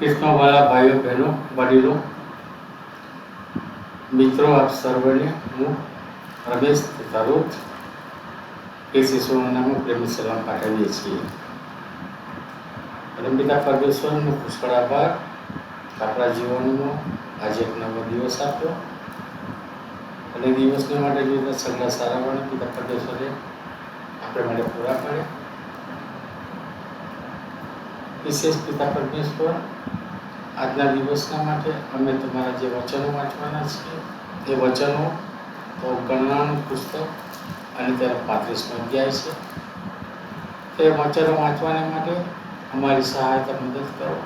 કૃષ્ણવાળા ભાઈઓ, બહેનો, વડીલો, મિત્રો, આપ સર્વને હું રમેશ તથા એ શિશુઓના પ્રેમી સલામ પાઠવીએ છીએ. પરમપિતા પરમેશ્વરનો પુષ્કળ આભાર. આપણા જીવનનો આજે એક નવો દિવસ આપ્યો. અને દિવસને માટે જોઈને સગા સારા પણ પિતા પરમેશ્વરે આપણે માટે પૂરા પાડ્યા. વિશેષ પિતા પરમેશ્વર, આજના દિવસના માટે અમે તમારા જે વચનો વાંચવાના છીએ, એ વચનો તો ગણનાનું પુસ્તક અને તેનો પાંત્રીસનો અધ્યાય છે. તે વચનો વાંચવાને માટે અમારી સહાયતા મદદ કરો.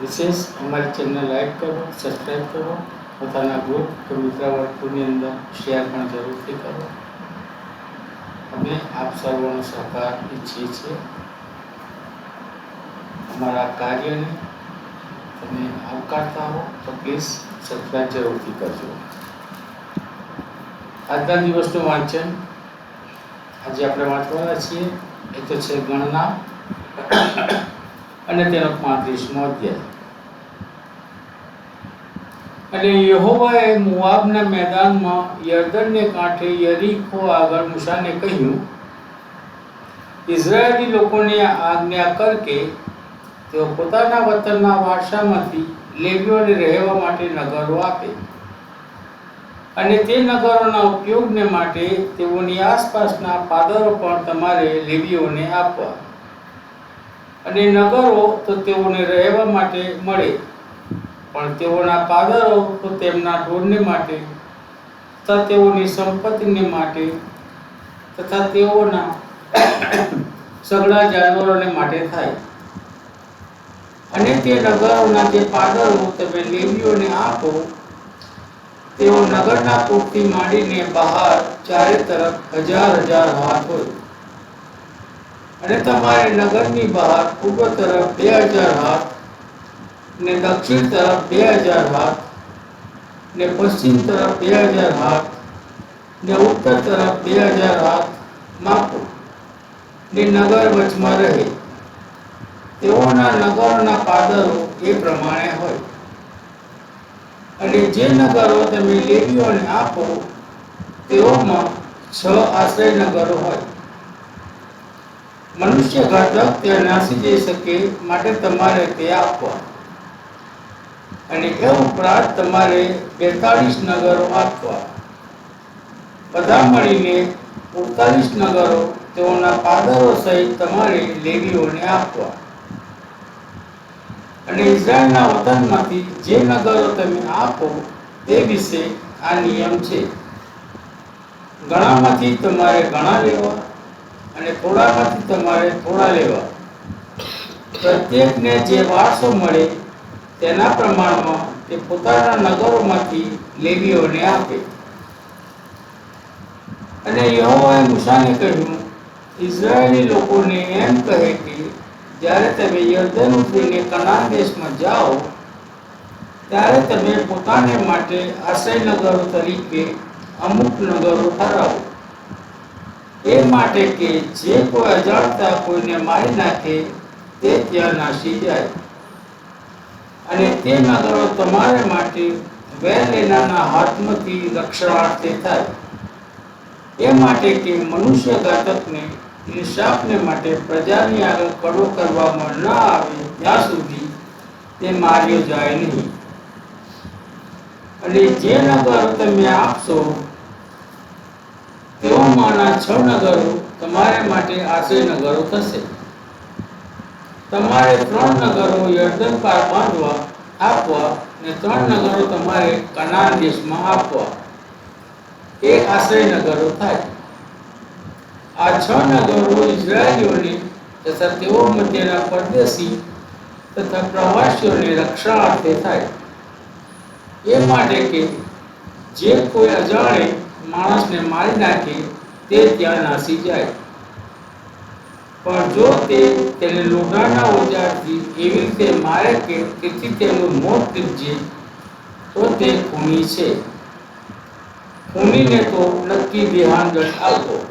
વિશેષ અમારી ચેનલ લાઈક કરો સબસ્ક્રાઈબ કરો, પોતાના ગ્રુપ કે મિત્ર અંદર શેર પણ જરૂરથી કરો. અમે આપ સર્વનો સહકાર ઈચ્છીએ છીએ. અમારા કાર્યને તમે આવકારતા હો, તો પ્લીઝ સબસ્ક્રાઈબ જરૂરથી કરજો. આજના દિવસનું વાંચન આજે આપણે વાંચવાના છીએ. એ તો છે ગણના. અને તેનો પાંત્રીસમો અધ્યાય. અને યહોવાએ મુઆબના મેદાનમાં યર્દનને કાંઠે યરીખો આગળ મુસાને કહ્યું, ઇઝરાયેલી લોકોને આજ્ઞા કર કે તેઓ પોતાના વતનના વારસામાંથી લેવીઓને રહેવા માટે નગરો આપે. અને તે નગરોના ઉપયોગને માટે તેઓની આસપાસના પાદરો પણ તમારે લેવીઓને આપવા. અને નગરો તો તેઓને રહેવા માટે મળે, પણ તેઓના પાદરો તો તેમના ઢોરને માટે તથા તેઓની સંપત્તિને માટે તથા તેઓના સગળા જાનવરોને માટે થાય. અને તે નગરોના જે પાદરો તમે લેવીઓને આપો, તેઓ નગરના કોટથી માંડીને બહાર ચારે તરફ હજાર હજાર હાથ હોય. અને તમારે નગરની બહાર પૂર્વ તરફ બે હજાર હાથ ને દક્ષિણ તરફ બે હજાર હાથ ને પશ્ચિમ તરફ બે હજાર હાથ ને ઉત્તર તરફ બે હજાર હાથ માપો ને નગર વચમાં રહે. તેઓના નગરોના પાદરો એ પ્રમાણે હોય. અને જે નગરો તમે લેવીઓને આપો, તેઓમાં છ આશ્રય નગરો હોય. મનુષ્ય ઘાતક ત્યાં નાસી જઈ શકે માટે તમારે તે આપવા. અને એ ઉપરાંત તમારે બેતાળીસ નગરો આપવા. બધા મળીને ઉડતાલીસ નગરો તેઓના પાદરો સહિત તમારે લેવીઓને આપવા. અને ઇઝરાયલના વતનમાંથી જે નગરો તમે આપો, તે વિશે આ નિયમ છે. ઘણામાંથી તમારે ઘણા લેવા અને થોડામાંથી તમારે થોડા લેવા. પ્રત્યેકને જે વારસો મળે, તેના પ્રમાણમાં તે પોતાના નગરોમાંથી લેવીઓને આપે. અને યહોવાએ મૂસાને કહ્યું ઇઝરાયેલી લોકોને એમ કહે કે જ્યારે તમે યર્દન ઉતરીને કનાન દેશમાં જાઓ, ત્યારે તમે પોતાને માટે આશ્રય નગરો તરીકે અમુક નગરો ઠરાવો એ માટે કે જે કોઈ અજાણતા કોઈને મારી નાખે, તે ત્યાં નાસી જાય. અને તે નગરો તમારે માટે વેર લેનારના હાથમાંથી રક્ષણાર્થે થાય. એ માટે કે મનુષ્ય ઘાતકને ઇન્સાફને માટે પ્રજાની આગળ કડો કરવામાં ન આવે ત્યાં સુધી તે માર્યો જાય નહીં. અને જે નગરો તમે આપશો, તેઓમાંના છ નગરો તમારે માટે આશ્રય નગરો થશે. તમારે ત્રણ નગરો યર્દન પાર બાંધવા આપવા ને ત્રણ નગરો તમારે કનાન દેશમાં આપવા. એ આશ્રય નગરો થાય. આ છ નગરો ઇઝરાયલીઓને તથા તેઓ મધ્યના પરદેશી તથા પ્રવાસીઓને રક્ષણાર્થે થાય. એ માટે કે જે કોઈ અજાણે માણસને મારી નાખે તે ત્યાં નાસી જાય. પણ જો તે તેને લોઢાના ઓજારથી એવી રીતે મારે કે તેથી તેનું મોત નીપજે, તો તે ખૂની છે. ખૂનીને તો નક્કી દેહાંગત આવતો.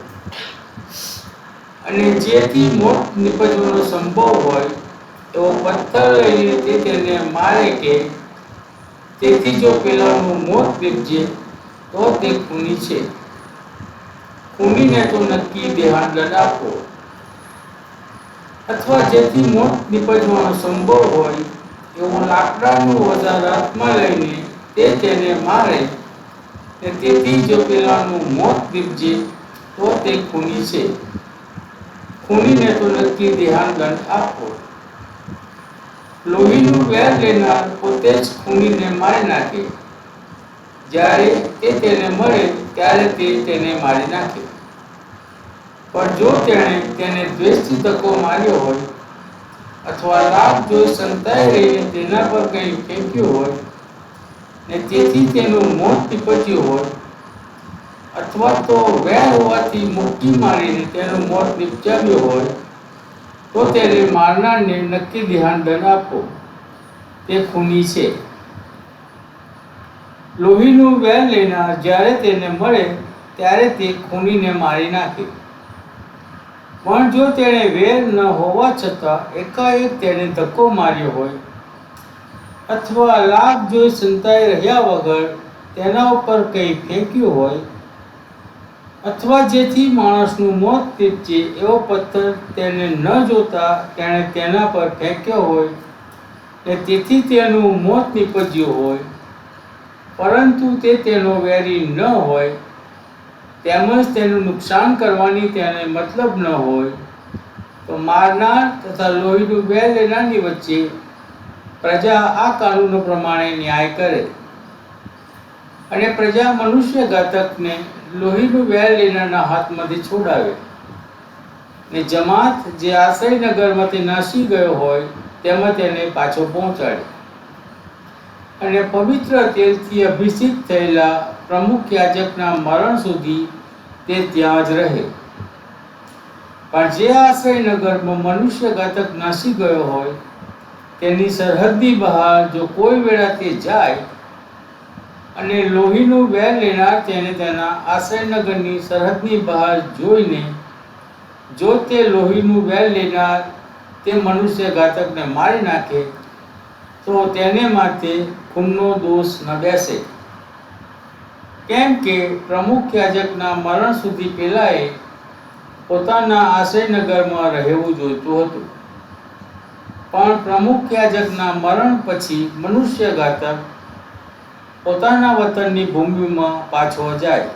અને જેથી મોત નિપજવાનો સંભવ હોય, તો પથ્થર લઈને તે તેને મારે કે, તેથી જો પેલાનું મોત નીપજે તો તે ખૂની છે. ખૂનીને તો નક્કી દેહાંતદંડ આપો અથવા જેથી મોત નીપજવાનો સંભવ હોય, એવું લાકડાનું વજન હાથમાં લઈને તે તેને મારે. તેથી જો પેલાનું મોત નીપજે તો તે ખૂની છે. ખૂનીને તો નક્કી દેહાંતદંડ આપો લોહીનું વેર લેનાર પોતે જ ખૂનીને મારી નાખે. જ્યારે તે તેને મળે, ત્યારે તે તેને મારી નાખે. પણ જો તેણે તેને દ્વેષથી ધક્કો માર્યો હોય, અથવા લાભ જોઈ સંતાઈ રહીને તેના પર કંઈ ફેંક્યું હોય, ને તેથી તેનું મોત નીપજ્યું હોય અથવા તો વેર હોવાથી મુક્તિ મારીને તેનું મોત નિપજાવ્યું હોય, તો તેને મારનારને નક્કી ધ્યાન દંડ આપો. તે ખૂની છે. લોહીનું વેર લેનાર જ્યારે તેને મળે, ત્યારે તે ખૂનીને મારી નાખે. પણ જો તેણે વેર ન હોવા છતાં એકાએક તેણે ધક્કો માર્યો હોય, અથવા લાભ જોઈ સંતાઈ રહ્યા વગર તેના ઉપર કંઈ ફેંક્યું હોય અથવા જેથી માણસનું મોત નીપજે એવો પથ્થર તેને ન જોતા તેણે તેના પર ફેંક્યો હોય ને તેથી તેનું મોત નીપજ્યું હોય. પરંતુ તે તેનો વેરી ન હોય, તેમજ તેનું નુકસાન કરવાની તેને મતલબ ન હોય. તો મારનાર તથા લોહીનું બે લેનારની વચ્ચે પ્રજા આ કાનૂનો પ્રમાણે ન્યાય કરે. અને પ્રજા મનુષ્ય ઘાતકને લોહીનું વેર લેનારના હાથમાંથી છોડાવે. ને જમાત જે આશ્રયનગરમાંથી નાસી ગયો હોય, તેમાં તેને પાછો પહોંચાડે. અને પવિત્ર તેલથી અભિષિત થયેલા પ્રમુખ યાજકના મરણ સુધી તે ત્યાં જ રહે. પણ જે આશ્રયનગરમાં મનુષ્ય ઘાતક નાસી ગયો હોય, તેની સરહદની બહાર જો કોઈ વેળા તે જાય અને લોહીનું વેર લેનાર તેને તેના આશ્રયનગરની સરહદની બહાર જોઈને જો તે લોહીનું વેર લેનાર તે મનુષ્ય ઘાતકને મારી નાખે, તો તેને માટે ખૂનનો દોષ ન બેસે. કેમ કે પ્રમુખ યાજકના મરણ સુધી પહેલાંએ પોતાના આશ્રયનગરમાં રહેવું જોઈતું હતું. પણ પ્રમુખ યાજકના મરણ પછી મનુષ્ય ઘાતક પોતાના વતનની ભૂમિમાં પાછો જાય.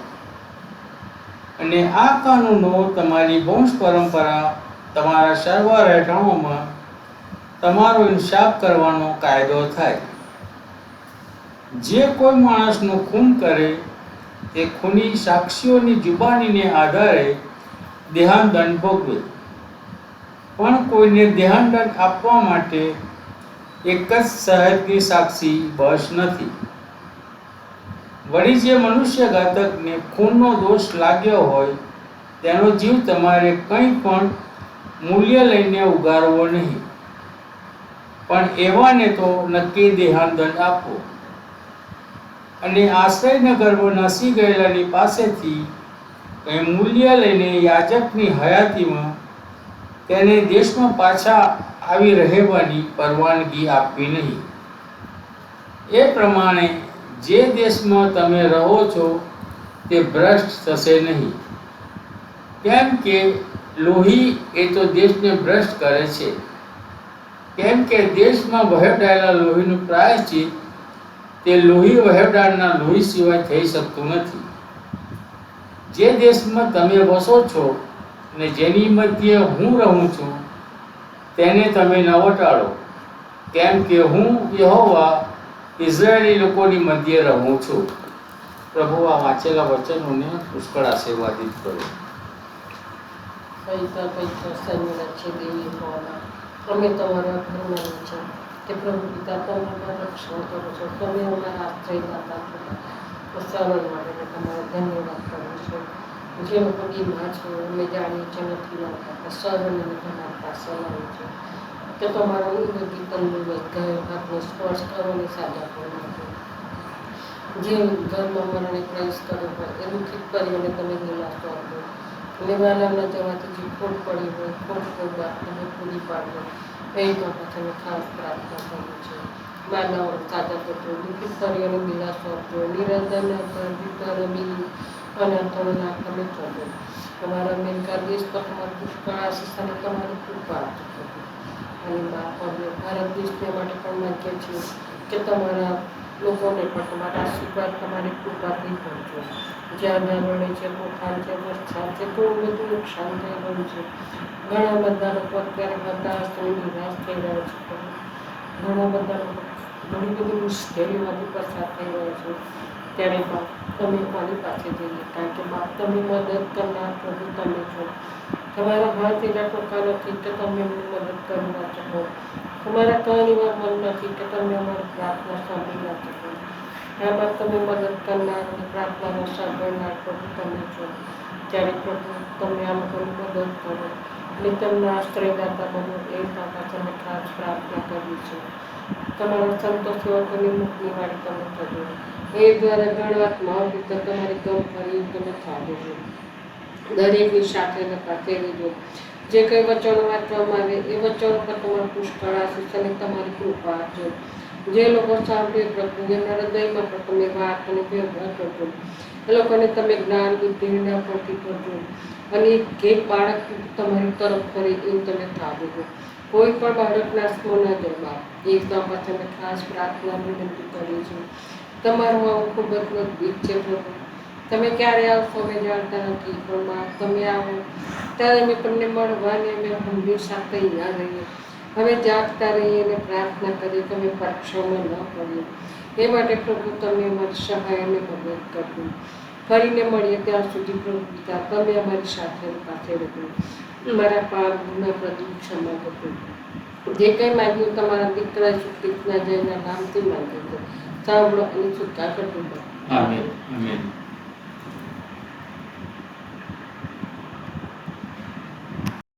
અને આ કાનૂનો તમારી વંશ પરંપરા તમારા સર્વ રહેઠાણોમાં તમારો ઇન્સાફ કરવાનો કાયદો થાય. જે કોઈ માણસનું ખૂન કરે તે ખૂની સાક્ષીઓની જુબાનીને આધારે દેહાંતદંડ ભોગવે. પણ કોઈને દેહાંતદંડ આપવા માટે એક જ સાહેબની સાક્ષી બસ નથી. વળી જે મનુષ્ય ઘાતકને ખૂનનો દોષ લાગ્યો હોય, તેનો જીવ તમારે કંઈ પણ મૂલ્ય લઈને ઉગારવો નહીં. પણ એવાને તો નક્કી દેહાંતદંડ આપો. અને આશ્રયનગરમાં નાસી ગયેલાની પાસેથી કંઈ મૂલ્ય લઈને યાજકની હયાતીમાં તેને દેશમાં પાછા આવી રહેવાની પરવાનગી આપવી નહીં. એ પ્રમાણે જે દેશમાં તમે રહો છો, તે ભ્રષ્ટ થશે નહીં. કેમ કે લોહી એ તો દેશને ભ્રષ્ટ કરે છે. કેમ કે દેશમાં વહેવડાયેલા લોહીનું પ્રાયશ્ચિત તે લોહી વહેવડાળના લોહી સિવાય થઈ શકતું નથી. જે દેશમાં તમે વસો છો ને જેની મધ્યે હું રહું છું, તેને તમે ન વટાળો કેમ કે હું યહોવા ઇઝરાયેલી લોકોની મધ્ય રહું છું. પ્રભુ આ વાંચેલા વચનોને પુષ્કળ આશીર્વાદિત કરો પૈસા પૈસા સન્મના છે દેવી હોવાના અમે તમારા ઘરના છો કે પ્રભુ પિતા, તમે રક્ષણ કરો છો. તમે અમારા આશ્રયદાતા છો પ્રસારણ માટે તમારો ધન્યવાદ કરું છું. જે લોકો બીમાર છો, અમે જાણીએ છીએ નથી મળતા અમે તમારી પાસે લાવું છું. કે તમારો નિરોગી તમને ગયો ભાગનો સ્પર્શ કરો અને સાજા કરો જે ધર્મ મરણે પ્રયાસ કરવો હોય, એ દુઃખિત કરી અને તમે નિરાશો કરો અને જવાથી જે ખોટ પડી હોય, ખોટ તમે પૂરી પાડવો એ માટે તમે ખાસ પ્રાર્થના કરીએ છે. માનવ સાજા પુત્રો, દુઃખિત પરિવારો મિલા સ્વપ્નો નિરંતર અને અંતરના તમે કરજો તમારા મેનકા દેશ પર તમારું પુષ્કળ આશીષ અને તમારી કૃપા આપજો અને ભારત દેશને માટે પણ માગીએ છીએ કે તમારા લોકોને પણ તમારા આશીર્વાદ તમારી કૃપાથી કરજો જ્યાં નાનોડે છે તોફાન છે વરસાદ છે ઘણું બધું નુકસાન થઈ રહ્યું છે. ઘણા બધા લોકો અત્યારે હતાશ થઈ નિરાશ થઈ રહ્યા છે. ઘણા બધા લોકો ઘણી બધી મુશ્કેલીમાંથી પસાર થઈ રહ્યા છે. ત્યારે બાપ તમે કોની પાસે જઈએ કારણ કે બાપ તમે મદદ કરનાર પ્રભુ તમે છો. તમારા હાથ એના ટોકા નથી કે તમે એમની મદદ કરી ના શકો તમારા કાન એવા મન નથી કે તમે અમારી પ્રાર્થના સાંભળી ના શકો આ બાપ તમે મદદ કરનાર અને પ્રાર્થનાનો સાંભળનાર પ્રભુ તમે છો. ત્યારે પ્રભુ તમે આમ કરી મદદ કરો અને તમને આશ્રયદાતા બનો એ તમે ખાસ પ્રાર્થના કરવી છે તમારા સંતોષ લોકોની મુખની માટે તમે થજો એ દ્વારા ગણવાત મહાપીત તમારી ગમ ફરી તમે થાજો દરેકની સાથે ને પાસે રહેજો જે કંઈ વચનો વાંચવામાં આવે એ વચનો પર તમારું પુષ્કળ આશીષ અને તમારી કૃપા આપજો જે લોકો સાંભળે પ્રભુ એમના હૃદયમાં પણ તમે વાત અને વ્યવહાર કરજો એ લોકોને તમે જ્ઞાન બુદ્ધિના પ્રતિ કરજો અને એક બાળક તમારી તરફ ફરે એવું તમે થાજો કોઈ પણ બાળકના સ્મો ન જવા એ બાબત અમે ખાસ પ્રાર્થના વિનંતી કરીએ છું. તમારું આવું ખૂબ જ મજબૂત છે પ્રભુ. તમે ક્યારે આવશો અમે જાણતા નથી, પણ બા તમે આવો. ત્યારે અમે તમને મળવાને અમે હંમેશા તૈયાર રહીએ. હવે જાગતા રહીએ અને પ્રાર્થના કરીએ તમે પરીક્ષામાં ન પડીએ. એ માટે પ્રભુ તમે અમારી સહાય અને મદદ કરજો. ફરીને મળીએ ત્યાં સુધી પ્રભુ પિતા, તમે અમારી સાથે પાસે રહેજો. મારા પાપ, ગુના પ્રતિ ક્ષમા કરજો. જે કંઈ માગ્યું તમારા દીકરા સુકૃતના જયના નામથી માગ્યું સાંભળો અને સુતા કરજો. Amen amen.